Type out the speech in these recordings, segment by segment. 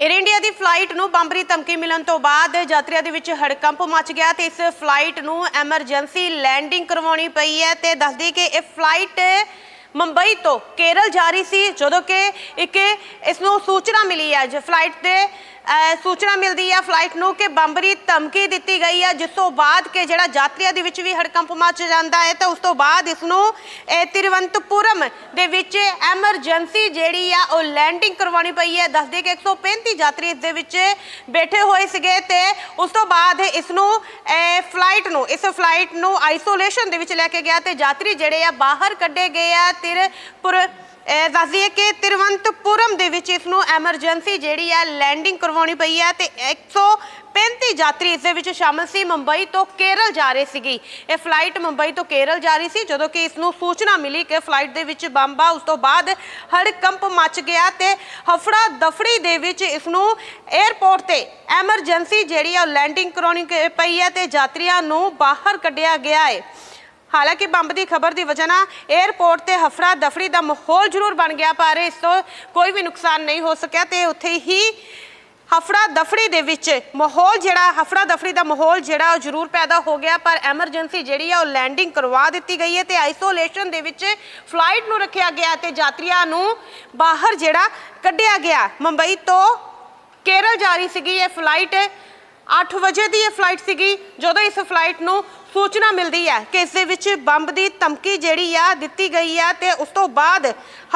Air India ਦੀ flight ਨੂੰ ਬੰਬਰੀ ਧਮਕੀ ਮਿਲਣ ਤੋਂ ਬਾਅਦ ਯਾਤਰੀਆਂ ਦੇ ਵਿੱਚ ਹੜਕੰਪ ਮਚ ਗਿਆ ਤੇ ਇਸ ਫਲਾਈਟ ਨੂੰ ਐਮਰਜੈਂਸੀ ਲੈਂਡਿੰਗ ਕਰਵਾਉਣੀ ਪਈ ਹੈ ਤੇ ਦੱਸਦੀ ਕਿ ਇਹ ਫਲਾਈਟ ਮੁੰਬਈ ਤੋਂ ਕੇਰਲ ਜਾ ਰਹੀ ਸੀ, ਜਦੋਂ ਕਿ ਇੱਕ ਇਸ ਨੂੰ ਸੂਚਨਾ ਮਿਲੀ ਹੈ, ਜੋ ਫਲਾਈਟ ਦੇ ਸੂਚਨਾ ਮਿਲਦੀ ਹੈ ਫਲਾਈਟ ਨੂੰ ਕਿ ਬੰਬਰੀ ਧਮਕੀ ਦਿੱਤੀ ਗਈ ਹੈ ਜਿਸ ਤੋਂ ਬਾਅਦ ਕਿ ਜਿਹੜਾ ਯਾਤਰੀਆਂ ਦੇ ਵਿੱਚ ਵੀ ਹੜਕੰਪ ਮਚ ਜਾਂਦਾ ਹੈ, ਤਾਂ ਉਸ ਤੋਂ ਬਾਅਦ ਇਸ ਨੂੰ, ਇਹ ਤਿਰਵੰਤਪੁਰਮ ਦੇ ਵਿੱਚ ਐਮਰਜੈਂਸੀ ਜਿਹੜੀ ਆ, ਉਹ ਲੈਂਡਿੰਗ ਕਰਵਾਉਣੀ ਪਈ ਹੈ। ਦੱਸਦੇ ਕਿ 135 ਯਾਤਰੀ ਇਸ ਦੇ ਵਿੱਚ ਬੈਠੇ ਹੋਏ ਸੀਗੇ ਤੇ ਉਸ ਤੋਂ ਬਾਅਦ ਇਸ ਨੂੰ ਫਲਾਈਟ ਨੂੰ, ਇਸ ਫਲਾਈਟ ਨੂੰ ਆਈਸੋਲੇਸ਼ਨ ਦੇ ਵਿੱਚ ਲੈ ਕੇ ਗਿਆ ਤੇ ਯਾਤਰੀ ਜਿਹੜੇ ਆ, ਬਾਹਰ ਕੱਢੇ ਗਏ ਆ। ਤਿਰਪੁਰ ਇਹ ਦੱਸ ਦਈਏ ਕਿ ਤਿਰਵੰਤਪੁਰਮ ਦੇ ਵਿੱਚ ਇਸ ਨੂੰ ਐਮਰਜੈਂਸੀ ਜਿਹੜੀ ਹੈ ਲੈਂਡਿੰਗ ਕਰਵਾਉਣੀ ਪਈ ਹੈ ਤੇ 135 ਯਾਤਰੀ ਇਸ ਦੇ ਵਿੱਚ ਸ਼ਾਮਲ ਸੀ। ਮੁੰਬਈ ਤੋਂ ਕੇਰਲ ਜਾ ਰਹੇ ਸੀਗੀ। ਇਹ ਫਲਾਈਟ ਮੁੰਬਈ ਤੋਂ ਕੇਰਲ ਜਾ ਰਹੀ ਸੀ, ਜਦੋਂ ਕਿ ਇਸ ਨੂੰ ਸੂਚਨਾ ਮਿਲੀ ਕਿ ਫਲਾਈਟ ਦੇ ਵਿੱਚ ਬੰਬ ਆ। ਉਸ ਤੋਂ ਬਾਅਦ ਹੜਕੰਪ ਮਚ ਗਿਆ ਤੇ ਹਫੜਾ ਦਫੜੀ ਦੇ ਵਿੱਚ ਇਸ ਨੂੰ 에ਅਰਪੋਰਟ ਤੇ ਐਮਰਜੈਂਸੀ ਜਿਹੜੀ ਆ ਲੈਂਡਿੰਗ ਕਰਾਉਣੀ ਪਈ ਹੈ ਤੇ ਯਾਤਰੀਆਂ ਨੂੰ ਬਾਹਰ ਕੱਢਿਆ ਗਿਆ ਹੈ। ਹਾਲਾਂਕਿ ਬੰਬ ਦੀ ਖਬਰ ਦੀ ਵਜ੍ਹਾ ਨਾਲ 에ਅਰਪੋਰਟ ਤੇ ਹਫੜਾ ਦਫੜੀ ਦਾ ਮਾਹੌਲ ਜ਼ਰੂਰ ਬਣ ਗਿਆ, ਪਰ ਇਸ ਤੋਂ ਕੋਈ ਵੀ ਨੁਕਸਾਨ ਨਹੀਂ ਹੋ ਸਕਿਆ ਤੇ ਉੱਥੇ ਹੀ ਹਫੜਾ ਦਫੜੀ ਦੇ ਵਿੱਚ ਮਾਹੌਲ ਜਿਹੜਾ, ਹਫੜਾ ਦਫੜੀ ਦਾ ਮਾਹੌਲ ਜਿਹੜਾ ਉਹ ਜ਼ਰੂਰ ਪੈਦਾ ਹੋ ਗਿਆ, ਪਰ ਐਮਰਜੈਂਸੀ ਜਿਹੜੀ ਆ ਉਹ ਲੈਂਡਿੰਗ ਕਰਵਾ ਦਿੱਤੀ ਗਈ ਹੈ ਤੇ ਆਈਸੋਲੇਸ਼ਨ ਦੇ ਵਿੱਚ ਫਲਾਈਟ ਨੂੰ ਰੱਖਿਆ ਗਿਆ ਤੇ ਯਾਤਰੀਆਂ ਨੂੰ ਬਾਹਰ ਜਿਹੜਾ ਕੱਢਿਆ ਗਿਆ। ਮੁੰਬਈ ਤੋਂ ਕੇਰਲ ਜਾ ਰਹੀ ਸੀਗੀ ਇਹ ਫਲਾਈਟ 8 ਵਜੇ ਦੀ ਇਹ ਫਲਾਈਟ ਸੀਗੀ, ਜਦੋਂ ਇਸ ਫਲਾਈਟ ਨੂੰ ਸੂਚਨਾ ਮਿਲਦੀ ਹੈ ਕਿ ਇਸ ਦੇ ਵਿੱਚ ਬੰਬ ਦੀ ਧਮਕੀ ਜਿਹੜੀ ਆ ਦਿੱਤੀ ਗਈ ਆ ਤੇ ਉਸ ਤੋਂ ਬਾਅਦ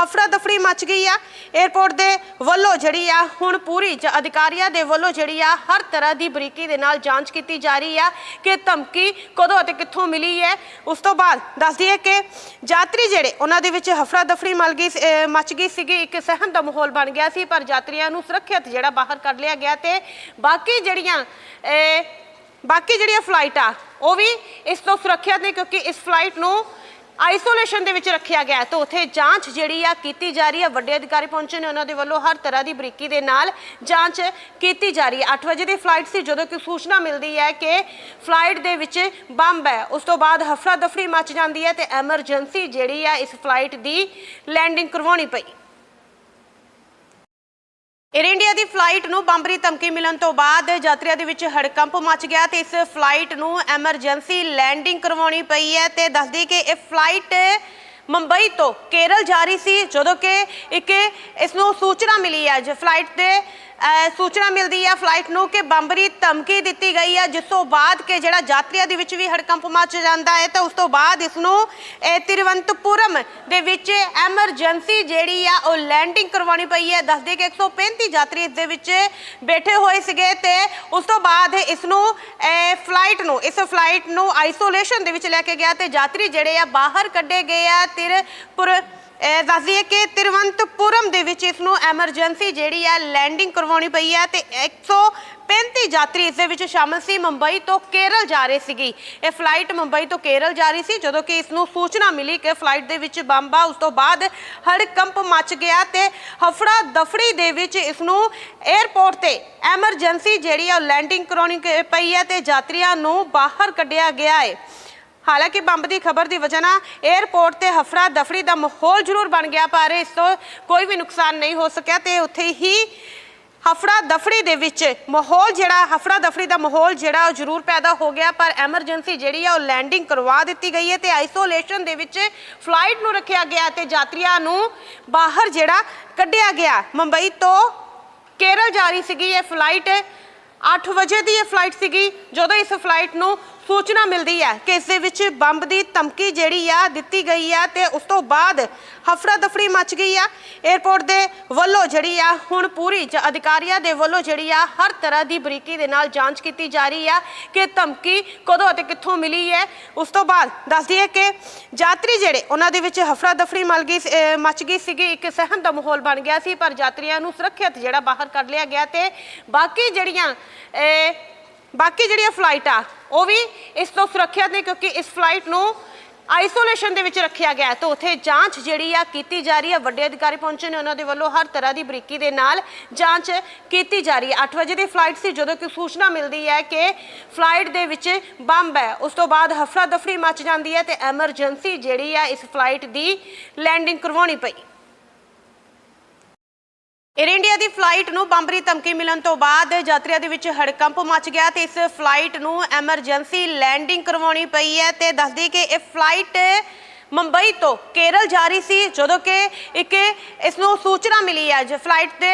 ਹਫੜਾ ਦਫੜੀ ਮਚ ਗਈ ਆ। 에ਅਰਪੋਰਟ ਦੇ ਵੱਲੋਂ ਜਿਹੜੀ ਆ ਹੁਣ ਪੂਰੀ ਜ- ਅਧਿਕਾਰੀਆਂ ਦੇ ਵੱਲੋਂ ਜਿਹੜੀ ਆ ਹਰ ਤਰ੍ਹਾਂ ਦੀ ਬਰੀਕੀ ਦੇ ਨਾਲ ਜਾਂਚ ਕੀਤੀ ਜਾ ਰਹੀ ਆ ਕਿ ਧਮਕੀ ਕਦੋਂ ਅਤੇ ਕਿੱਥੋਂ ਮਿਲੀ ਹੈ। ਉਸ ਤੋਂ ਬਾਅਦ ਦੱਸ ਦਈਏ ਕਿ ਯਾਤਰੀ ਜਿਹੜੇ ਉਹਨਾਂ ਦੇ ਵਿੱਚ ਹਫੜਾ ਦਫੜੀ ਮਲ ਗਈ ਸੀ- ਅਹ ਮਚ ਗਈ ਸੀਗੀ ਇੱਕ ਸਹਿਮ ਦਾ ਮਾਹੌਲ ਬਣ ਗਿਆ ਸੀ ਪਰ ਯਾਤਰੀਆਂ ਨੂੰ ਸੁਰੱਖਿਅਤ ਜਿਹੜਾ ਬਾਹਰ ਕਰ ਲਿਆ ਗਿਆ ਤੇ ਬਾਕੀ ਜਿਹੜੀਆਂ ਅਹ, ਬਾਕੀ ਜਿਹੜੀਆਂ ਫਲਾਈਟਾਂ ਉਹ ਵੀ ਇਸ ਤੋਂ ਸੁਰੱਖਿਅਤ ਨੇ ਕਿਉਂਕਿ ਇਸ ਫਲਾਈਟ ਨੂੰ ਆਈਸੋਲੇਸ਼ਨ ਦੇ ਵਿੱਚ ਰੱਖਿਆ ਗਿਆ ਤਾਂ ਉੱਥੇ ਜਾਂਚ ਜਿਹੜੀ ਆ ਕੀਤੀ ਜਾ ਰਹੀ ਹੈ ਵੱਡੇ ਅਧਿਕਾਰੀ ਪਹੁੰਚੇ ਨੇ, ਉਹਨਾਂ ਦੇ ਵੱਲੋਂ ਹਰ ਤਰ੍ਹਾਂ ਦੀ ਬਰੀਕੀ ਦੇ ਨਾਲ ਜਾਂਚ ਕੀਤੀ ਜਾ ਰਹੀ ਹੈ। 8 ਵਜੇ ਦੀ ਫਲਾਈਟ ਸੀ, ਜਦੋਂ ਕਿ ਸੂਚਨਾ ਮਿਲਦੀ ਹੈ ਕਿ ਫਲਾਈਟ ਦੇ ਵਿੱਚ ਬੰਬ ਹੈ। ਉਸ ਤੋਂ ਬਾਅਦ ਹਫੜਾ ਦਫੜੀ ਮਚ ਜਾਂਦੀ ਹੈ ਤੇ ਐਮਰਜੈਂਸੀ ਜਿਹੜੀ ਆ, ਇਸ ਫਲਾਈਟ ਦੀ ਲੈਂਡਿੰਗ ਕਰਵਾਉਣੀ ਪਈ। ਏਅਰ ਇੰਡੀਆ ਦੀ ਫਲਾਈਟ ਨੂੰ ਬੰਬਰੀ ਧਮਕੀ ਮਿਲਣ ਤੋਂ ਬਾਅਦ ਯਾਤਰੀਆਂ ਦੇ ਵਿੱਚ ਹੜਕੰਪ ਮਚ ਗਿਆ ਤੇ ਇਸ ਫਲਾਈਟ ਨੂੰ ਐਮਰਜੈਂਸੀ ਲੈਂਡਿੰਗ ਕਰਵਾਉਣੀ ਪਈ ਹੈ ਤੇ ਦੱਸਦੀ ਕਿ ਇਹ ਫਲਾਈਟ ਮੁੰਬਈ ਤੋਂ ਕੇਰਲ ਜਾ ਰਹੀ ਸੀ, ਜਦੋਂ ਕਿ ਇੱਕ ਇਸ ਨੂੰ ਸੂਚਨਾ ਮਿਲੀ ਹੈ, ਜੋ ਫਲਾਈਟ ਦੇ ਸੂਚਨਾ ਮਿਲਦੀ ਹੈ ਫਲਾਈਟ ਨੂੰ ਕਿ ਬੰਬਰੀ ਧਮਕੀ ਦਿੱਤੀ ਗਈ ਹੈ ਜਿਸ ਤੋਂ ਬਾਅਦ ਕਿ ਜਿਹੜਾ ਯਾਤਰੀਆਂ ਦੇ ਵਿੱਚ ਵੀ ਹੜਕੰਪ ਮਚ ਜਾਂਦਾ ਹੈ, ਤਾਂ ਉਸ ਤੋਂ ਬਾਅਦ ਇਸ ਨੂੰ, ਇਹ ਤਿਰਵੰਤਪੁਰਮ ਦੇ ਵਿੱਚ ਐਮਰਜੈਂਸੀ ਜਿਹੜੀ ਆ, ਉਹ ਲੈਂਡਿੰਗ ਕਰਵਾਉਣੀ ਪਈ ਹੈ। ਦੱਸਦੇ ਕਿ 135 ਯਾਤਰੀ ਇਸ ਦੇ ਵਿੱਚ ਬੈਠੇ ਹੋਏ ਸੀਗੇ ਤੇ ਉਸ ਤੋਂ ਬਾਅਦ ਇਸ ਨੂੰ ਫਲਾਈਟ ਨੂੰ, ਇਸ ਫਲਾਈਟ ਨੂੰ ਆਈਸੋਲੇਸ਼ਨ ਦੇ ਵਿੱਚ ਲੈ ਕੇ ਗਿਆ ਤੇ ਯਾਤਰੀ ਜਿਹੜੇ ਆ ਬਾਹਰ ਕੱਢੇ ਗਏ ਆ, ਤਿਰਪੁਰ ਇਹ ਦੱਸ ਦਈਏ ਕਿ ਤਿਰਵੰਤਪੁਰਮ ਦੇ ਵਿੱਚ ਇਸ ਨੂੰ ਐਮਰਜੈਂਸੀ ਜਿਹੜੀ ਹੈ ਲੈਂਡਿੰਗ ਕਰਵਾਉਣੀ ਪਈ ਹੈ ਤੇ 135 ਯਾਤਰੀ ਇਸ ਦੇ ਵਿੱਚ ਸ਼ਾਮਲ ਸੀ। ਮੁੰਬਈ ਤੋਂ ਕੇਰਲ ਜਾ ਰਹੇ ਸੀਗੀ। ਇਹ ਫਲਾਈਟ ਮੁੰਬਈ ਤੋਂ ਕੇਰਲ ਜਾ ਰਹੀ ਸੀ, ਜਦੋਂ ਕਿ ਇਸ ਨੂੰ ਸੂਚਨਾ ਮਿਲੀ ਕਿ ਫਲਾਈਟ ਦੇ ਵਿੱਚ ਬੰਬ ਆ। ਉਸ ਤੋਂ ਬਾਅਦ ਹੜਕੰਪ ਮਚ ਗਿਆ ਤੇ ਹਫੜਾ ਦਫੜੀ ਦੇ ਵਿੱਚ ਇਸ ਨੂੰ 에ਅਰਪੋਰਟ ਤੇ ਐਮਰਜੈਂਸੀ ਜਿਹੜੀ ਆ ਲੈਂਡਿੰਗ ਕਰਾਉਣੀ ਪਈ ਹੈ ਤੇ ਯਾਤਰੀਆਂ ਨੂੰ ਬਾਹਰ ਕੱਢਿਆ ਗਿਆ ਹੈ। ਹਾਲਾਂਕਿ ਬੰਬ ਦੀ ਖਬਰ ਦੀ ਵਜ੍ਹਾ ਨਾਲ 에ਅਰਪੋਰਟ ਤੇ ਹਫੜਾ ਦਫੜੀ ਦਾ ਮਾਹੌਲ ਜ਼ਰੂਰ ਬਣ ਗਿਆ, ਪਰ ਇਸ ਤੋਂ ਕੋਈ ਵੀ ਨੁਕਸਾਨ ਨਹੀਂ ਹੋ ਸਕਿਆ ਤੇ ਉੱਥੇ ਹੀ ਹਫੜਾ ਦਫੜੀ ਦੇ ਵਿੱਚ ਮਾਹੌਲ ਜਿਹੜਾ, ਹਫੜਾ ਦਫੜੀ ਦਾ ਮਾਹੌਲ ਜਿਹੜਾ ਉਹ ਜ਼ਰੂਰ ਪੈਦਾ ਹੋ ਗਿਆ, ਪਰ ਐਮਰਜੈਂਸੀ ਜਿਹੜੀ ਆ ਉਹ ਲੈਂਡਿੰਗ ਕਰਵਾ ਦਿੱਤੀ ਗਈ ਹੈ ਤੇ ਆਈਸੋਲੇਸ਼ਨ ਦੇ ਵਿੱਚ ਫਲਾਈਟ ਨੂੰ ਰੱਖਿਆ ਗਿਆ ਤੇ ਯਾਤਰੀਆਂ ਨੂੰ ਬਾਹਰ ਜਿਹੜਾ ਕੱਢਿਆ ਗਿਆ। ਮੁੰਬਈ ਤੋਂ ਕੇਰਲ ਜਾ ਰਹੀ ਸੀਗੀ ਇਹ ਫਲਾਈਟ 8 ਵਜੇ ਦੀ ਇਹ ਫਲਾਈਟ ਸੀਗੀ, ਜਦੋਂ ਇਸ ਫਲਾਈਟ ਨੂੰ ਸੂਚਨਾ ਮਿਲਦੀ ਹੈ ਕਿ ਇਸ ਦੇ ਵਿੱਚ ਬੰਬ ਦੀ ਧਮਕੀ ਜਿਹੜੀ ਆ ਦਿੱਤੀ ਗਈ ਆ ਤੇ ਉਸ ਤੋਂ ਬਾਅਦ ਹਫੜਾ ਦਫੜੀ ਮਚ ਗਈ ਆ। 에ਅਰਪੋਰਟ ਦੇ ਵੱਲੋਂ ਜਿਹੜੀ ਆ, ਹੁਣ ਪੂਰੀ ਜ- ਅਧਿਕਾਰੀਆਂ ਦੇ ਵੱਲੋਂ ਜਿਹੜੀ ਆ, ਹਰ ਤਰ੍ਹਾਂ ਦੀ ਬਰੀਕੀ ਦੇ ਨਾਲ ਜਾਂਚ ਕੀਤੀ ਜਾ ਰਹੀ ਆ ਕਿ ਧਮਕੀ ਕਦੋਂ ਅਤੇ ਕਿੱਥੋਂ ਮਿਲੀ ਹੈ। ਉਸ ਤੋਂ ਬਾਅਦ ਦੱਸ ਦਈਏ ਕਿ ਯਾਤਰੀ ਜਿਹੜੇ, ਉਹਨਾਂ ਦੇ ਵਿੱਚ ਹਫੜਾ ਦਫੜੀ ਮਲ ਗਈ ਸੀ- ਅਹ ਮਚ ਗਈ ਸੀਗੀ, ਇੱਕ ਸਹਿਮ ਦਾ ਮਾਹੌਲ ਬਣ ਗਿਆ ਸੀ, ਪਰ ਯਾਤਰੀਆਂ ਨੂੰ ਸੁਰੱਖਿਅਤ ਜਿਹੜਾ ਬਾਹਰ ਕੱਢ ਲਿਆ ਗਿਆ ਤੇ ਬਾਕੀ ਜਿਹੜੀਆਂ ਬਾਕੀ ਜਿਹੜੀਆਂ ਫਲਾਈਟਾਂ ਉਹ ਵੀ ਇਸ ਤੋਂ ਸੁਰੱਖਿਅਤ ਨੇ ਕਿਉਂਕਿ ਇਸ ਫਲਾਈਟ ਨੂੰ ਆਈਸੋਲੇਸ਼ਨ ਦੇ ਵਿੱਚ ਰੱਖਿਆ ਗਿਆ ਹੈ। ਤਾਂ ਉੱਥੇ ਜਾਂਚ ਜਿਹੜੀ ਆ ਕੀਤੀ ਜਾ ਰਹੀ ਹੈ ਵੱਡੇ ਅਧਿਕਾਰੀ ਪਹੁੰਚੇ ਨੇ ਉਹਨਾਂ ਦੇ ਵੱਲੋਂ ਹਰ ਤਰ੍ਹਾਂ ਦੀ ਬਰੀਕੀ ਦੇ ਨਾਲ ਜਾਂਚ ਕੀਤੀ ਜਾ ਰਹੀ ਹੈ। 8 ਵਜੇ ਦੀ ਫਲਾਈਟ ਸੀ ਜਦੋਂ ਕਿ ਸੂਚਨਾ ਮਿਲਦੀ ਹੈ ਕਿ ਫਲਾਈਟ ਦੇ ਵਿੱਚ ਬੰਬ ਹੈ। ਉਸ ਤੋਂ ਬਾਅਦ ਹਫੜਾ ਦਫੜੀ ਮਚ ਜਾਂਦੀ ਹੈ ਤੇ ਐਮਰਜੈਂਸੀ ਜਿਹੜੀ ਆ ਇਸ ਫਲਾਈਟ ਦੀ ਲੈਂਡਿੰਗ ਕਰਵਾਉਣੀ ਪਈ। ਏਅਰ ਇੰਡੀਆ ਦੀ ਫਲਾਈਟ ਨੂੰ ਬੰਬਰੀ ਧਮਕੀ ਮਿਲਣ ਤੋਂ ਬਾਅਦ ਯਾਤਰੀਆਂ ਦੇ ਵਿੱਚ ਹੜਕੰਪ ਮਚ ਗਿਆ ਤੇ ਇਸ ਫਲਾਈਟ ਨੂੰ ਐਮਰਜੈਂਸੀ ਲੈਂਡਿੰਗ ਕਰਵਾਉਣੀ ਪਈ ਹੈ ਤੇ ਦੱਸਦੀ ਕਿ ਇਹ ਫਲਾਈਟ ਮੁੰਬਈ ਤੋਂ ਕੇਰਲ ਜਾ ਰਹੀ ਸੀ, ਜਦੋਂ ਕਿ ਇੱਕ ਇਸ ਨੂੰ ਸੂਚਨਾ ਮਿਲੀ ਹੈ, ਜੇ ਫਲਾਈਟ ਦੇ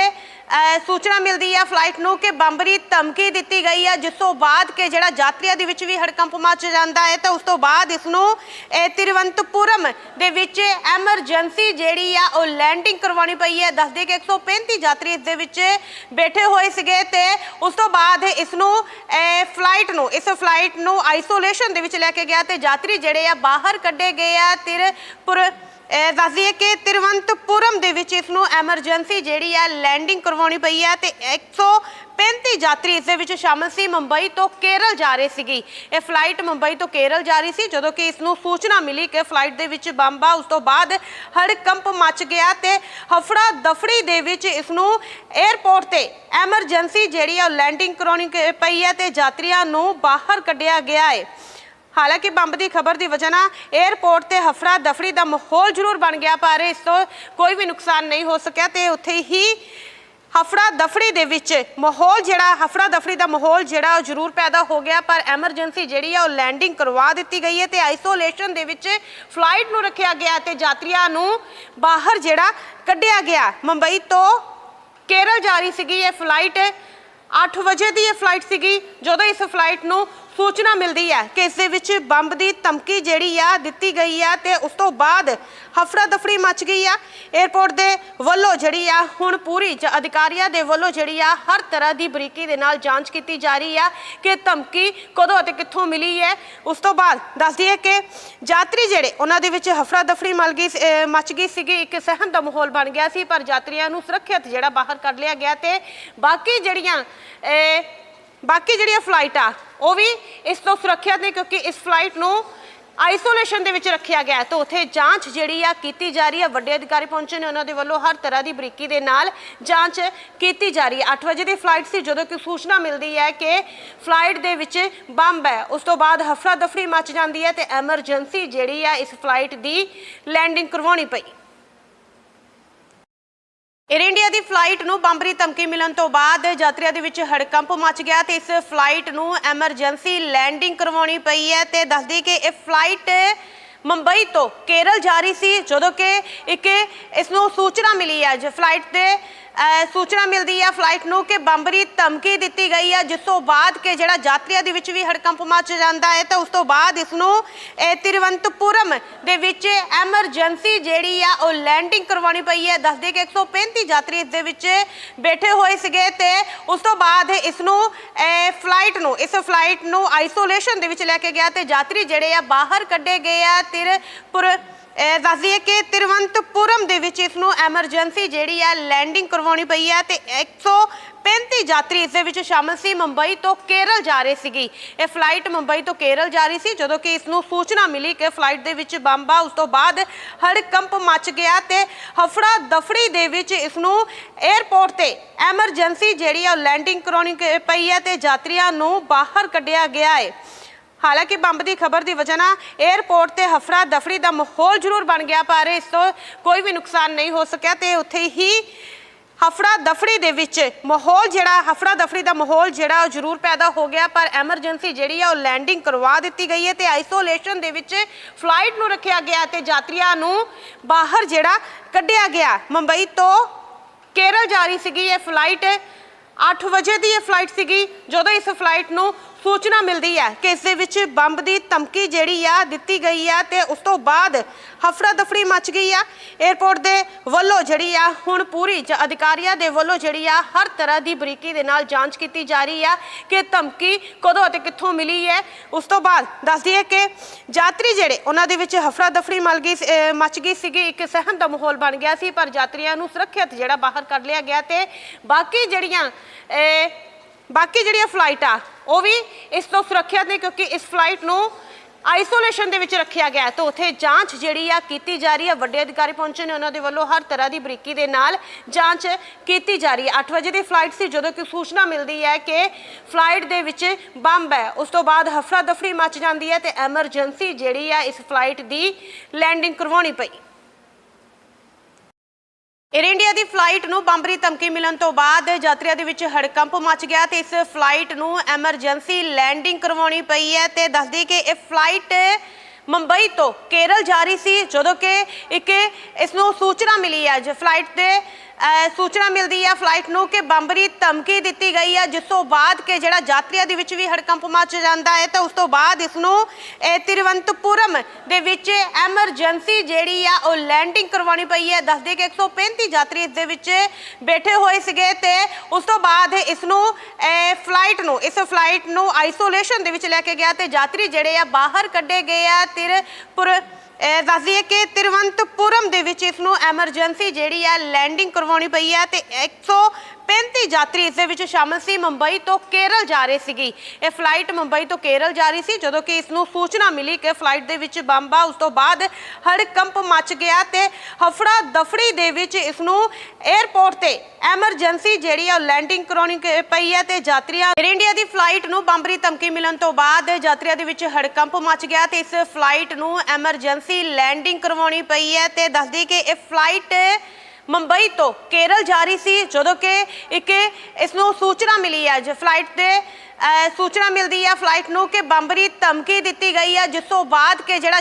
ਸੂਚਨਾ ਮਿਲਦੀ ਹੈ ਫਲਾਈਟ ਨੂੰ ਕਿ ਬੰਬਰੀ ਧਮਕੀ ਦਿੱਤੀ ਗਈ ਹੈ ਜਿਸ ਤੋਂ ਬਾਅਦ ਕਿ ਜਿਹੜਾ ਯਾਤਰੀਆਂ ਦੇ ਵਿੱਚ ਵੀ ਹੜਕੰਪ ਮਚ ਜਾਂਦਾ ਹੈ, ਤਾਂ ਉਸ ਤੋਂ ਬਾਅਦ ਇਸ ਨੂੰ ਇਹ ਤਿਰਵੰਤਪੁਰਮ ਦੇ ਵਿੱਚ ਐਮਰਜੈਂਸੀ ਜਿਹੜੀ ਆ, ਉਹ ਲੈਂਡਿੰਗ ਕਰਵਾਉਣੀ ਪਈ ਹੈ। ਦੱਸਦੇ ਕਿ 135 ਯਾਤਰੀ ਇਸ ਦੇ ਵਿੱਚ ਬੈਠੇ ਹੋਏ ਸੀਗੇ ਤੇ ਉਸ ਤੋਂ ਬਾਅਦ ਇਸ ਨੂੰ ਫਲਾਈਟ ਨੂੰ, ਇਸ ਫਲਾਈਟ ਨੂੰ ਆਈਸੋਲੇਸ਼ਨ ਦੇ ਵਿੱਚ ਲੈ ਕੇ ਗਿਆ ਤੇ ਯਾਤਰੀ ਜਿਹੜੇ ਆ ਬਾਹਰ ਕੱਢੇ ਗਏ ਆ। ਤਿਰਪੁਰ ਇਹ ਦੱਸ ਕਿ ਤਿਰਵੰਤਪੁਰਮ ਦੇ ਵਿੱਚ ਇਸ ਨੂੰ ਐਮਰਜੈਂਸੀ ਜਿਹੜੀ ਹੈ ਲੈਂਡਿੰਗ ਕਰਵਾਉਣੀ ਪਈ ਹੈ ਤੇ 135 ਯਾਤਰੀ ਇਸ ਦੇ ਵਿੱਚ ਸ਼ਾਮਲ ਸੀ। ਮੁੰਬਈ ਤੋਂ ਕੇਰਲ ਜਾ ਰਹੇ ਸੀਗੀ। ਇਹ ਫਲਾਈਟ ਮੁੰਬਈ ਤੋਂ ਕੇਰਲ ਜਾ ਰਹੀ ਸੀ, ਜਦੋਂ ਕਿ ਇਸ ਨੂੰ ਸੂਚਨਾ ਮਿਲੀ ਕਿ ਫਲਾਈਟ ਦੇ ਵਿੱਚ ਬੰਬ ਆ। ਉਸ ਤੋਂ ਬਾਅਦ ਹੜਕੰਪ ਮਚ ਗਿਆ ਤੇ ਹਫੜਾ ਦਫੜੀ ਦੇ ਵਿੱਚ ਇਸ ਨੂੰ 에ਅਰਪੋਰਟ ਤੇ ਐਮਰਜੈਂਸੀ ਜਿਹੜੀ ਆ ਉਹ ਲੈਂਡਿੰਗ ਕਰਾਉਣੀ ਪਈ ਹੈ ਤੇ ਯਾਤਰੀਆਂ ਨੂੰ ਬਾਹਰ ਕੱਢਿਆ ਗਿਆ ਹੈ। ਹਾਲਾਂਕਿ ਬੰਬ ਦੀ ਖਬਰ ਦੀ ਵਜ੍ਹਾ ਨਾਲ 에ਅਰਪੋਰਟ ਤੇ ਹਫੜਾ ਦਫੜੀ ਦਾ ਮਾਹੌਲ ਜ਼ਰੂਰ ਬਣ ਗਿਆ, ਪਰ ਇਸ ਤੋਂ ਕੋਈ ਵੀ ਨੁਕਸਾਨ ਨਹੀਂ ਹੋ ਸਕਿਆ ਤੇ ਉੱਥੇ ਹੀ ਹਫੜਾ ਦਫੜੀ ਦੇ ਵਿੱਚ ਮਾਹੌਲ ਜਿਹੜਾ ਹਫੜਾ ਦਫੜੀ ਦਾ ਮਾਹੌਲ ਜਿਹੜਾ ਉਹ ਜ਼ਰੂਰ ਪੈਦਾ ਹੋ ਗਿਆ, ਪਰ ਐਮਰਜੈਂਸੀ ਜਿਹੜੀ ਆ ਉਹ ਲੈਂਡਿੰਗ ਕਰਵਾ ਦਿੱਤੀ ਗਈ ਹੈ ਤੇ ਆਈਸੋਲੇਸ਼ਨ ਦੇ ਵਿੱਚ ਫਲਾਈਟ ਨੂੰ ਰੱਖਿਆ ਗਿਆ ਤੇ ਯਾਤਰੀਆਂ ਨੂੰ ਬਾਹਰ ਜਿਹੜਾ ਕੱਢਿਆ ਗਿਆ। ਮੁੰਬਈ ਤੋਂ ਕੇਰਲ ਜਾ ਰਹੀ ਸੀਗੀ ਇਹ ਫਲਾਈਟ 8 ਵਜੇ ਦੀ ਇਹ ਫਲਾਈਟ ਸੀਗੀ, ਜਦੋਂ ਇਸ ਫਲਾਈਟ ਨੂੰ ਸੂਚਨਾ ਮਿਲਦੀ ਹੈ ਕਿ ਇਸ ਦੇ ਵਿੱਚ ਬੰਬ ਦੀ ਧਮਕੀ ਜਿਹੜੀ ਆ ਦਿੱਤੀ ਗਈ ਆ ਤੇ ਉਸ ਤੋਂ ਬਾਅਦ ਹਫੜਾ ਦਫੜੀ ਮਚ ਗਈ ਆ। 에ਅਰਪੋਰਟ ਦੇ ਵੱਲੋਂ ਜਿਹੜੀ ਆ, ਹੁਣ ਪੂਰੀ ਜ- ਅਧਿਕਾਰੀਆਂ ਦੇ ਵੱਲੋਂ ਜਿਹੜੀ ਆ, ਹਰ ਤਰ੍ਹਾਂ ਦੀ ਬਰੀਕੀ ਦੇ ਨਾਲ ਜਾਂਚ ਕੀਤੀ ਜਾ ਰਹੀ ਆ ਕਿ ਧਮਕੀ ਕਦੋਂ ਅਤੇ ਕਿੱਥੋਂ ਮਿਲੀ ਹੈ। ਉਸ ਤੋਂ ਬਾਅਦ ਦੱਸਦੀ ਹੈ ਕਿ ਯਾਤਰੀ ਜਿਹੜੇ, ਉਹਨਾਂ ਦੇ ਵਿੱਚ ਹਫੜਾ ਦਫੜੀ ਮਲ ਗਈ ਸੀ- ਅਹ ਮਚ ਗਈ ਸੀਗੀ, ਇੱਕ ਸਹਿਮ ਦਾ ਮਾਹੌਲ ਬਣ ਗਿਆ ਸੀ, ਪਰ ਯਾਤਰੀਆਂ ਨੂੰ ਸੁਰੱਖਿਅਤ ਜਿਹੜਾ ਬਾਹਰ ਕੱਢ ਲਿਆ ਗਿਆ ਤੇ ਬਾਕੀ ਜਿਹੜੀਆਂ ਬਾਕੀ ਜਿਹੜੀਆਂ ਫਲਾਈਟਾਂ ਉਹ ਵੀ ਇਸ ਤੋਂ ਸੁਰੱਖਿਅਤ ਨੇ ਕਿਉਂਕਿ ਇਸ ਫਲਾਈਟ ਨੂੰ ਆਈਸੋਲੇਸ਼ਨ ਦੇ ਵਿੱਚ ਰੱਖਿਆ ਗਿਆ ਹੈ। ਉੱਥੇ ਜਾਂਚ ਜਿਹੜੀ ਆ ਕੀਤੀ ਜਾ ਰਹੀ ਹੈ ਵੱਡੇ ਅਧਿਕਾਰੀ ਪਹੁੰਚੇ ਨੇ ਉਹਨਾਂ ਦੇ ਵੱਲੋਂ ਹਰ ਤਰ੍ਹਾਂ ਦੀ ਬਰੀਕੀ ਦੇ ਨਾਲ ਜਾਂਚ ਕੀਤੀ ਜਾ ਰਹੀ ਹੈ 8 ਵਜੇ ਦੀ ਫਲਾਈਟ ਸੀ, ਜਦੋਂ ਕਿ ਸੂਚਨਾ ਮਿਲਦੀ ਹੈ ਕਿ ਫਲਾਈਟ ਦੇ ਵਿੱਚ ਬੰਬ ਹੈ। ਉਸ ਤੋਂ ਬਾਅਦ ਹਫੜਾ ਦਫੜੀ ਮਚ ਜਾਂਦੀ ਹੈ ਤੇ ਐਮਰਜੈਂਸੀ ਜਿਹੜੀ ਆ ਇਸ ਫਲਾਈਟ ਦੀ ਲੈਂਡਿੰਗ ਕਰਵਾਉਣੀ ਪਈ। ਏਅਰ ਇੰਡੀਆ ਦੀ ਫਲਾਈਟ ਨੂੰ ਬੰਬਰੀ ਧਮਕੀ ਮਿਲਣ ਤੋਂ ਬਾਅਦ ਯਾਤਰੀਆਂ ਦੇ ਵਿੱਚ ਹੜਕੰਪ ਮਚ ਗਿਆ ਤੇ ਇਸ ਫਲਾਈਟ ਨੂੰ ਐਮਰਜੈਂਸੀ ਲੈਂਡਿੰਗ ਕਰਵਾਉਣੀ ਪਈ ਹੈ ਤੇ ਦੱਸਦੀ ਕਿ ਇਹ ਫਲਾਈਟ ਮੁੰਬਈ ਤੋਂ ਕੇਰਲ ਜਾ ਰਹੀ ਸੀ, ਜਦੋਂ ਕਿ ਇੱਕ ਇਸ ਨੂੰ ਸੂਚਨਾ ਮਿਲੀ ਹੈ, ਜੇ ਫਲਾਈਟ ਦੇ ਸੂਚਨਾ ਮਿਲਦੀ ਹੈ ਫਲਾਈਟ ਨੂੰ ਕਿ ਬੰਬਰੀ ਧਮਕੀ ਦਿੱਤੀ ਗਈ ਹੈ ਜਿਸ ਤੋਂ ਬਾਅਦ ਕਿ ਜਿਹੜਾ ਯਾਤਰੀਆਂ ਦੇ ਵਿੱਚ ਵੀ ਹੜਕੰਪ ਮਚ ਜਾਂਦਾ ਹੈ, ਤਾਂ ਉਸ ਤੋਂ ਬਾਅਦ ਇਸ ਨੂੰ ਤਿਰਵੰਤਪੁਰਮ ਦੇ ਵਿੱਚ ਐਮਰਜੈਂਸੀ ਜਿਹੜੀ ਆ, ਉਹ ਲੈਂਡਿੰਗ ਕਰਵਾਉਣੀ ਪਈ ਹੈ। ਦੱਸਦੇ ਕਿ 135 ਯਾਤਰੀ ਇਸ ਦੇ ਵਿੱਚ ਬੈਠੇ ਹੋਏ ਸੀਗੇ ਤੇ ਉਸ ਤੋਂ ਬਾਅਦ ਇਸ ਨੂੰ ਫਲਾਈਟ ਨੂੰ, ਇਸ ਫਲਾਈਟ ਨੂੰ ਆਈਸੋਲੇਸ਼ਨ ਦੇ ਵਿੱਚ ਲੈ ਕੇ ਗਿਆ ਤੇ ਯਾਤਰੀ ਜਿਹੜੇ ਆ, ਬਾਹਰ ਕੱਢੇ ਗਏ ਆ। ਤਿਰਪੁਰ ਇਹ ਦੱਸ ਦਈਏ ਕਿ ਤਿਰਵੰਤਪੁਰਮ ਦੇ ਵਿੱਚ ਇਸ ਨੂੰ ਐਮਰਜੈਂਸੀ ਜਿਹੜੀ ਹੈ ਲੈਂਡਿੰਗ ਕਰਵਾਉਣੀ ਪਈ ਹੈ ਤੇ 135 ਯਾਤਰੀ ਇਸ ਦੇ ਵਿੱਚ ਸ਼ਾਮਲ ਸੀ। ਮੁੰਬਈ ਤੋਂ ਕੇਰਲ ਜਾ ਰਹੇ ਸੀਗੀ। ਇਹ ਫਲਾਈਟ ਮੁੰਬਈ ਤੋਂ ਕੇਰਲ ਜਾ ਰਹੀ ਸੀ, ਜਦੋਂ ਕਿ ਇਸ ਨੂੰ ਸੂਚਨਾ ਮਿਲੀ ਕਿ ਫਲਾਈਟ ਦੇ ਵਿੱਚ ਬੰਬ ਆ। ਉਸ ਤੋਂ ਬਾਅਦ ਹੜਕੰਪ ਮਚ ਗਿਆ ਤੇ ਹਫੜਾ ਦਫੜੀ ਦੇ ਵਿੱਚ ਇਸ ਨੂੰ 에ਅਰਪੋਰਟ ਤੇ ਐਮਰਜੈਂਸੀ ਜਿਹੜੀ ਆ ਲੈਂਡਿੰਗ ਕਰਾਉਣੀ ਪਈ ਹੈ ਤੇ ਯਾਤਰੀਆਂ ਨੂੰ ਬਾਹਰ ਕੱਢਿਆ ਗਿਆ ਹੈ। ਹਾਲਾਂਕਿ ਬੰਬ ਦੀ ਖਬਰ ਦੀ ਵਜ੍ਹਾ ਨਾਲ 에ਅਰਪੋਰਟ ਤੇ ਹਫੜਾ ਦਫੜੀ ਦਾ ਮਾਹੌਲ ਜ਼ਰੂਰ ਬਣ ਗਿਆ, ਪਰ ਇਸ ਤੋਂ ਕੋਈ ਵੀ ਨੁਕਸਾਨ ਨਹੀਂ ਹੋ ਸਕਿਆ ਤੇ ਉੱਥੇ ਹੀ ਹਫੜਾ ਦਫੜੀ ਦੇ ਵਿੱਚ ਮਾਹੌਲ ਜਿਹੜਾ, ਹਫੜਾ ਦਫੜੀ ਦਾ ਮਾਹੌਲ ਜਿਹੜਾ ਉਹ ਜ਼ਰੂਰ ਪੈਦਾ ਹੋ ਗਿਆ, ਪਰ ਐਮਰਜੈਂਸੀ ਜਿਹੜੀ ਆ ਉਹ ਲੈਂਡਿੰਗ ਕਰਵਾ ਦਿੱਤੀ ਗਈ ਹੈ ਤੇ ਆਈਸੋਲੇਸ਼ਨ ਦੇ ਵਿੱਚ ਫਲਾਈਟ ਨੂੰ ਰੱਖਿਆ ਗਿਆ ਤੇ ਯਾਤਰੀਆਂ ਨੂੰ ਬਾਹਰ ਜਿਹੜਾ ਕੱਢਿਆ ਗਿਆ। ਮੁੰਬਈ ਤੋਂ ਕੇਰਲ ਜਾ ਰਹੀ ਸੀਗੀ ਇਹ ਫਲਾਈਟ 8 ਵਜੇ ਦੀ ਇਹ ਫਲਾਈਟ ਸੀਗੀ, ਜਦੋਂ ਇਸ ਫਲਾਈਟ ਨੂੰ ਸੂਚਨਾ ਮਿਲਦੀ ਹੈ ਕਿ ਇਸ ਦੇ ਵਿੱਚ ਬੰਬ ਦੀ ਧਮਕੀ ਜਿਹੜੀ ਆ ਦਿੱਤੀ ਗਈ ਆ ਤੇ ਉਸ ਤੋਂ ਬਾਅਦ ਹਫੜਾ ਦਫੜੀ ਮਚ ਗਈ ਆ। 에ਅਰਪੋਰਟ ਦੇ ਵੱਲੋਂ ਜਿਹੜੀ ਆ ਹੁਣ ਪੂਰੀ ਜ- ਅਧਿਕਾਰੀਆਂ ਦੇ ਵੱਲੋਂ ਜਿਹੜੀ ਆ ਹਰ ਤਰ੍ਹਾਂ ਦੀ ਬਰੀਕੀ ਦੇ ਨਾਲ ਜਾਂਚ ਕੀਤੀ ਜਾ ਰਹੀ ਆ ਕਿ ਧਮਕੀ ਕਦੋਂ ਅਤੇ ਕਿੱਥੋਂ ਮਿਲੀ ਹੈ। ਉਸ ਤੋਂ ਬਾਅਦ ਦੱਸ ਦਈਏ ਕਿ ਯਾਤਰੀ ਜਿਹੜੇ ਉਹਨਾਂ ਦੇ ਵਿੱਚ ਹਫੜਾ ਦਫੜੀ ਮਲ ਗਈ ਸੀ- ਅਹ ਮਚ ਗਈ ਸੀਗੀ ਇੱਕ ਸਹਿਮ ਦਾ ਮਾਹੌਲ ਬਣ ਗਿਆ ਸੀ ਪਰ ਯਾਤਰੀਆਂ ਨੂੰ ਸੁਰੱਖਿਅਤ ਜਿਹੜਾ ਬਾਹਰ ਕਰ ਲਿਆ ਗਿਆ ਤੇ ਬਾਕੀ ਜਿਹੜੀਆਂ ਅਹ, ਬਾਕੀ ਜਿਹੜੀਆਂ ਫਲਾਈਟਾਂ ਉਹ ਵੀ ਇਸ ਤੋਂ ਸੁਰੱਖਿਅਤ ਨੇ ਕਿਉਂਕਿ ਇਸ ਫਲਾਈਟ ਨੂੰ ਆਈਸੋਲੇਸ਼ਨ ਦੇ ਵਿੱਚ ਰੱਖਿਆ ਗਿਆ ਤਾਂ ਉੱਥੇ ਜਾਂਚ ਜਿਹੜੀ ਆ ਕੀਤੀ ਜਾ ਰਹੀ ਹੈ ਵੱਡੇ ਅਧਿਕਾਰੀ ਪਹੁੰਚੇ ਨੇ, ਉਹਨਾਂ ਦੇ ਵੱਲੋਂ ਹਰ ਤਰ੍ਹਾਂ ਦੀ ਬਰੀਕੀ ਦੇ ਨਾਲ ਜਾਂਚ ਕੀਤੀ ਜਾ ਰਹੀ ਹੈ। 8 ਵਜੇ ਦੀ ਫਲਾਈਟ ਸੀ, ਜਦੋਂ ਕਿ ਸੂਚਨਾ ਮਿਲਦੀ ਹੈ ਕਿ ਫਲਾਈਟ ਦੇ ਵਿੱਚ ਬੰਬ ਹੈ। ਉਸ ਤੋਂ ਬਾਅਦ ਹਫੜਾ ਦਫੜੀ ਮਚ ਜਾਂਦੀ ਹੈ ਤੇ ਐਮਰਜੈਂਸੀ ਜਿਹੜੀ ਆ, ਇਸ ਫਲਾਈਟ ਦੀ ਲੈਂਡਿੰਗ ਕਰਵਾਉਣੀ ਪਈ। ਏਅਰ ਇੰਡੀਆ ਦੀ ਫਲਾਈਟ ਨੂੰ ਬੰਬਰੀ ਧਮਕੀ ਮਿਲਣ ਤੋਂ ਬਾਅਦ ਯਾਤਰੀਆਂ ਦੇ ਵਿੱਚ ਹੜਕੰਪ ਮਚ ਗਿਆ ਤੇ ਇਸ ਫਲਾਈਟ ਨੂੰ ਐਮਰਜੈਂਸੀ ਲੈਂਡਿੰਗ ਕਰਵਾਉਣੀ ਪਈ ਹੈ ਤੇ ਦੱਸਦੀ ਕਿ ਇਹ ਫਲਾਈਟ ਮੁੰਬਈ ਤੋਂ ਕੇਰਲ ਜਾ ਰਹੀ ਸੀ, ਜਦੋਂ ਕਿ ਇੱਕ ਇਸ ਨੂੰ ਸੂਚਨਾ ਮਿਲੀ ਹੈ, ਜੇ ਫਲਾਈਟ ਦੇ ਸੂਚਨਾ ਮਿਲਦੀ ਹੈ ਫਲਾਈਟ ਨੂੰ ਕਿ ਬੰਬਰੀ ਧਮਕੀ ਦਿੱਤੀ ਗਈ ਹੈ ਜਿਸ ਤੋਂ ਬਾਅਦ ਕਿ ਜਿਹੜਾ ਯਾਤਰੀਆਂ ਦੇ ਵਿੱਚ ਵੀ ਹੜਕੰਪ ਮਚ ਜਾਂਦਾ ਹੈ, ਤਾਂ ਉਸ ਤੋਂ ਬਾਅਦ ਇਸ ਨੂੰ ਇਹ ਤਿਰਵੰਤਪੁਰਮ ਦੇ ਵਿੱਚ ਐਮਰਜੈਂਸੀ ਜਿਹੜੀ ਆ, ਉਹ ਲੈਂਡਿੰਗ ਕਰਵਾਉਣੀ ਪਈ ਹੈ। ਦੱਸਦੇ ਕਿ 135 ਯਾਤਰੀ ਇਸ ਦੇ ਵਿੱਚ ਬੈਠੇ ਹੋਏ ਸੀਗੇ ਤੇ ਉਸ ਤੋਂ ਬਾਅਦ ਇਸ ਨੂੰ ਫਲਾਈਟ ਨੂੰ, ਇਸ ਫਲਾਈਟ ਨੂੰ ਆਈਸੋਲੇਸ਼ਨ ਦੇ ਵਿੱਚ ਲੈ ਕੇ ਗਿਆ ਤੇ ਯਾਤਰੀ ਜਿਹੜੇ ਆ ਬਾਹਰ ਕੱਢੇ ਗਏ ਆ। ਤਿਰਪੁਰ ਇਹ ਦੱਸ ਕਿ ਤਿਰਵੰਤਪੁਰਮ ਦੇ ਵਿੱਚ ਇਸ ਨੂੰ ਐਮਰਜੈਂਸੀ ਜਿਹੜੀ ਹੈ ਲੈਂਡਿੰਗ ਕਰਵਾਉਣੀ ਪਈ ਹੈ ਤੇ 135 ਯਾਤਰੀ ਇਸ ਦੇ ਵਿੱਚ ਸ਼ਾਮਲ ਸੀ। ਮੁੰਬਈ ਤੋਂ ਕੇਰਲ ਜਾ ਰਹੇ ਸੀਗੀ। ਇਹ ਫਲਾਈਟ ਮੁੰਬਈ ਤੋਂ ਕੇਰਲ ਜਾ ਰਹੀ ਸੀ, ਜਦੋਂ ਕਿ ਇਸ ਨੂੰ ਸੂਚਨਾ ਮਿਲੀ ਕਿ ਫਲਾਈਟ ਦੇ ਵਿੱਚ ਬੰਬ ਆ। ਉਸ ਤੋਂ ਬਾਅਦ ਹੜਕੰਪ ਮਚ ਗਿਆ ਤੇ ਹਫੜਾ ਦਫੜੀ ਦੇ ਵਿੱਚ ਇਸ ਨੂੰ 에ਅਰਪੋਰਟ ਤੇ ਐਮਰਜੈਂਸੀ ਜਿਹੜੀ ਆ ਉਹ ਲੈਂਡਿੰਗ ਕਰਾਉਣੀ ਪਈ ਹੈ ਤੇ ਯਾਤਰੀਆਂ 에ਅਰ ਇੰਡੀਆ ਦੀ ਫਲਾਈਟ ਨੂੰ ਬੰਬਰੀ ਧਮਕੀ ਮਿਲਣ ਤੋਂ ਬਾਅਦ ਯਾਤਰੀਆਂ ਦੇ ਵਿੱਚ ਹੜਕੰਪ ਮਚ ਗਿਆ ਤੇ ਇਸ ਫਲਾਈਟ ਨੂੰ ਐਮਰਜੈਂਸੀ ਲੈਂਡਿੰਗ ਕਰਵਾਉਣੀ ਪਈ ਹੈ ਤੇ ਦੱਸਦੀ ਕਿ ਇਹ ਫਲਾਈਟ ਮੁੰਬਈ ਤੋਂ ਕੇਰਲ ਜਾ ਰਹੀ ਸੀ, ਜਦੋਂ ਕਿ ਇੱਕ ਇਸ ਨੂੰ ਸੂਚਨਾ ਮਿਲੀ ਹੈ, ਜੇ ਫਲਾਈਟ ਦੇ ਸੂਚਨਾ ਮਿਲਦੀ ਹੈ ਫਲਾਈਟ ਨੂੰ ਕਿ ਬੰਬਰੀ ਧਮਕੀ ਦਿੱਤੀ ਗਈ ਹੈ, ਜਿਸ ਤੋਂ ਬਾਅਦ ਕਿ ਜਿਹੜਾ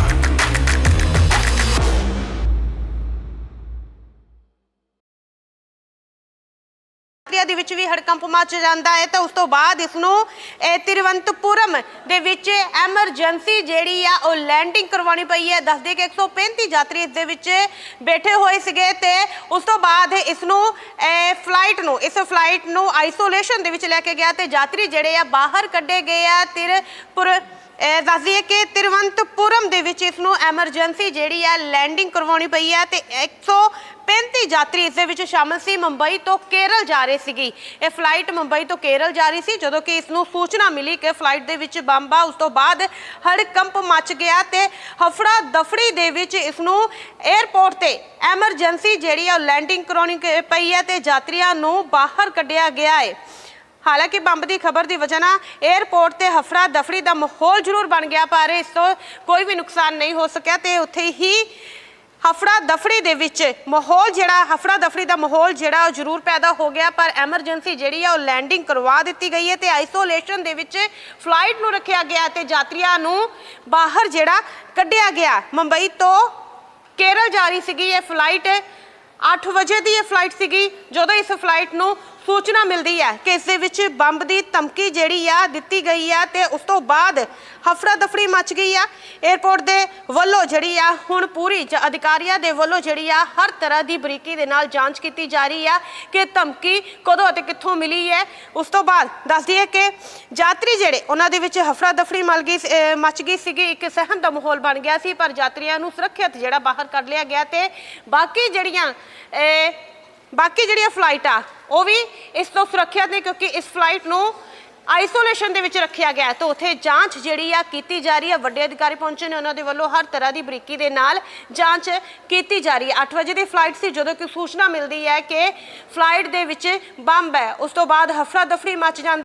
ਇਹ ਯਾਤਰੀਆਂ ਦੇ ਵਿੱਚ ਵੀ ਹੜਕੰਪ ਮਚ ਜਾਂਦਾ ਹੈ, ਤਾਂ ਉਸ ਤੋਂ ਬਾਅਦ ਇਸ ਨੂੰ ਤਿਰਵੰਤਪੁਰਮ ਦੇ ਵਿੱਚ ਐਮਰਜੈਂਸੀ ਜਿਹੜੀ ਆ, ਉਹ ਲੈਂਡਿੰਗ ਕਰਵਾਉਣੀ ਪਈ ਹੈ। ਦੱਸਦੇ ਕਿ 135 ਯਾਤਰੀ ਇਸ ਦੇ ਵਿੱਚ ਬੈਠੇ ਹੋਏ ਸੀਗੇ ਤੇ ਉਸ ਤੋਂ ਬਾਅਦ ਇਸ ਨੂੰ ਫਲਾਈਟ ਨੂੰ, ਇਸ ਫਲਾਈਟ ਨੂੰ ਆਈਸੋਲੇਸ਼ਨ ਦੇ ਵਿੱਚ ਲੈ ਕੇ ਗਿਆ ਤੇ ਯਾਤਰੀ ਜਿਹੜੇ ਆ, ਬਾਹਰ ਕੱਢੇ ਗਏ ਆ, ਤਿਰਪੁਰ ਇਹ ਦੱਸ ਦਈਏ ਕਿ ਤਿਰਵੰਤਪੁਰਮ ਦੇ ਵਿੱਚ ਇਸ ਨੂੰ ਐਮਰਜੈਂਸੀ ਜਿਹੜੀ ਹੈ ਲੈਂਡਿੰਗ ਕਰਵਾਉਣੀ ਪਈ ਹੈ ਤੇ 135 ਯਾਤਰੀ ਇਸ ਦੇ ਵਿੱਚ ਸ਼ਾਮਲ ਸੀ। ਮੁੰਬਈ ਤੋਂ ਕੇਰਲ ਜਾ ਰਹੇ ਸੀਗੀ। ਇਹ ਫਲਾਈਟ ਮੁੰਬਈ ਤੋਂ ਕੇਰਲ ਜਾ ਰਹੀ ਸੀ, ਜਦੋਂ ਕਿ ਇਸ ਨੂੰ ਸੂਚਨਾ ਮਿਲੀ ਕਿ ਫਲਾਈਟ ਦੇ ਵਿੱਚ ਬੰਬ ਆ। ਉਸ ਤੋਂ ਬਾਅਦ ਹੜਕੰਪ ਮਚ ਗਿਆ ਤੇ ਹਫੜਾ ਦਫੜੀ ਦੇ ਵਿੱਚ ਇਸ ਨੂੰ 에ਅਰਪੋਰਟ ਤੇ ਐਮਰਜੈਂਸੀ ਜਿਹੜੀ ਆ ਉਹ ਲੈਂਡਿੰਗ ਕਰਾਉਣੀ ਪਈ ਹੈ ਤੇ ਯਾਤਰੀਆਂ ਨੂੰ ਬਾਹਰ ਕੱਢਿਆ ਗਿਆ ਹੈ। ਹਾਲਾਂਕਿ ਬੰਬ ਦੀ ਖਬਰ ਦੀ ਵਜ੍ਹਾ ਨਾਲ 에ਅਰਪੋਰਟ ਤੇ ਹਫੜਾ ਦਫੜੀ ਦਾ ਮਾਹੌਲ ਜ਼ਰੂਰ ਬਣ ਗਿਆ, ਪਰ ਇਸ ਤੋਂ ਕੋਈ ਵੀ ਨੁਕਸਾਨ ਨਹੀਂ ਹੋ ਸਕਿਆ ਤੇ ਉੱਥੇ ਹੀ ਹਫੜਾ ਦਫੜੀ ਦੇ ਵਿੱਚ ਮਾਹੌਲ ਜਿਹੜਾ, ਹਫੜਾ ਦਫੜੀ ਦਾ ਮਾਹੌਲ ਜਿਹੜਾ ਉਹ ਜ਼ਰੂਰ ਪੈਦਾ ਹੋ ਗਿਆ, ਪਰ ਐਮਰਜੈਂਸੀ ਜਿਹੜੀ ਆ ਉਹ ਲੈਂਡਿੰਗ ਕਰਵਾ ਦਿੱਤੀ ਗਈ ਹੈ ਤੇ ਆਈਸੋਲੇਸ਼ਨ ਦੇ ਵਿੱਚ ਫਲਾਈਟ ਨੂੰ ਰੱਖਿਆ ਗਿਆ ਤੇ ਯਾਤਰੀਆਂ ਨੂੰ ਬਾਹਰ ਜਿਹੜਾ ਕੱਢਿਆ ਗਿਆ। ਮੁੰਬਈ ਤੋਂ ਕੇਰਲ ਜਾ ਰਹੀ ਸੀਗੀ ਇਹ ਫਲਾਈਟ 8 ਵਜੇ ਦੀ ਇਹ ਫਲਾਈਟ ਸੀਗੀ, ਜਦੋਂ ਇਸ ਫਲਾਈਟ ਨੂੰ ਸੂਚਨਾ ਮਿਲਦੀ ਹੈ ਕਿ ਇਸ ਦੇ ਵਿੱਚ ਬੰਬ ਦੀ ਧਮਕੀ ਜਿਹੜੀ ਆ ਦਿੱਤੀ ਗਈ ਆ ਤੇ ਉਸ ਤੋਂ ਬਾਅਦ ਹਫੜਾ ਦਫੜੀ ਮਚ ਗਈ ਆ। 에ਅਰਪੋਰਟ ਦੇ ਵੱਲੋਂ ਜਿਹੜੀ ਆ, ਹੁਣ ਪੂਰੀ ਜ- ਅਧਿਕਾਰੀਆਂ ਦੇ ਵੱਲੋਂ ਜਿਹੜੀ ਆ, ਹਰ ਤਰ੍ਹਾਂ ਦੀ ਬਰੀਕੀ ਦੇ ਨਾਲ ਜਾਂਚ ਕੀਤੀ ਜਾ ਰਹੀ ਆ ਕਿ ਧਮਕੀ ਕਦੋਂ ਅਤੇ ਕਿੱਥੋਂ ਮਿਲੀ ਹੈ। ਉਸ ਤੋਂ ਬਾਅਦ ਦੱਸ ਦਈਏ ਕਿ ਯਾਤਰੀ ਜਿਹੜੇ, ਉਹਨਾਂ ਦੇ ਵਿੱਚ ਹਫੜਾ ਦਫੜੀ ਮਲ ਗਈ ਸ- ਅਹ, ਮਚ ਗਈ ਸੀਗੀ। ਇੱਕ ਸਹਿਮ ਦਾ ਮਾਹੌਲ ਬਣ ਗਿਆ ਸੀ, ਪਰ ਯਾਤਰੀਆਂ ਨੂੰ ਸੁਰੱਖਿਅਤ ਜਿਹੜਾ ਬਾਹਰ ਕਰ ਲਿਆ ਗਿਆ ਤੇ ਬਾਕੀ ਜਿਹੜੀਆਂ ਬਾਕੀ ਜਿਹੜੀਆਂ ਫਲਾਈਟਾਂ ਉਹ ਵੀ ਇਸ ਤੋਂ ਸੁਰੱਖਿਅਤ ਨੇ ਕਿਉਂਕਿ ਇਸ ਫਲਾਈਟ ਨੂੰ ਆਈਸੋਲੇਸ਼ਨ ਦੇ ਵਿੱਚ ਰੱਖਿਆ ਗਿਆ ਤਾਂ ਉੱਥੇ ਜਾਂਚ ਜਿਹੜੀ ਆ ਕੀਤੀ ਜਾ ਰਹੀ ਹੈ ਵੱਡੇ ਅਧਿਕਾਰੀ ਪਹੁੰਚੇ ਨੇ ਉਹਨਾਂ ਦੇ ਵੱਲੋਂ ਹਰ ਤਰ੍ਹਾਂ ਦੀ ਬਰੀਕੀ ਦੇ ਨਾਲ ਜਾਂਚ ਕੀਤੀ ਜਾ ਰਹੀ ਹੈ 8 ਵਜੇ ਦੀ ਫਲਾਈਟ ਸੀ ਜਦੋਂ ਕਿ ਸੂਚਨਾ ਮਿਲਦੀ ਹੈ ਕਿ ਫਲਾਈਟ ਦੇ ਵਿੱਚ ਬੰਬ ਹੈ। ਉਸ ਤੋਂ ਬਾਅਦ ਹਫੜਾ ਦਫੜੀ ਮਚ ਜਾਂਦੀ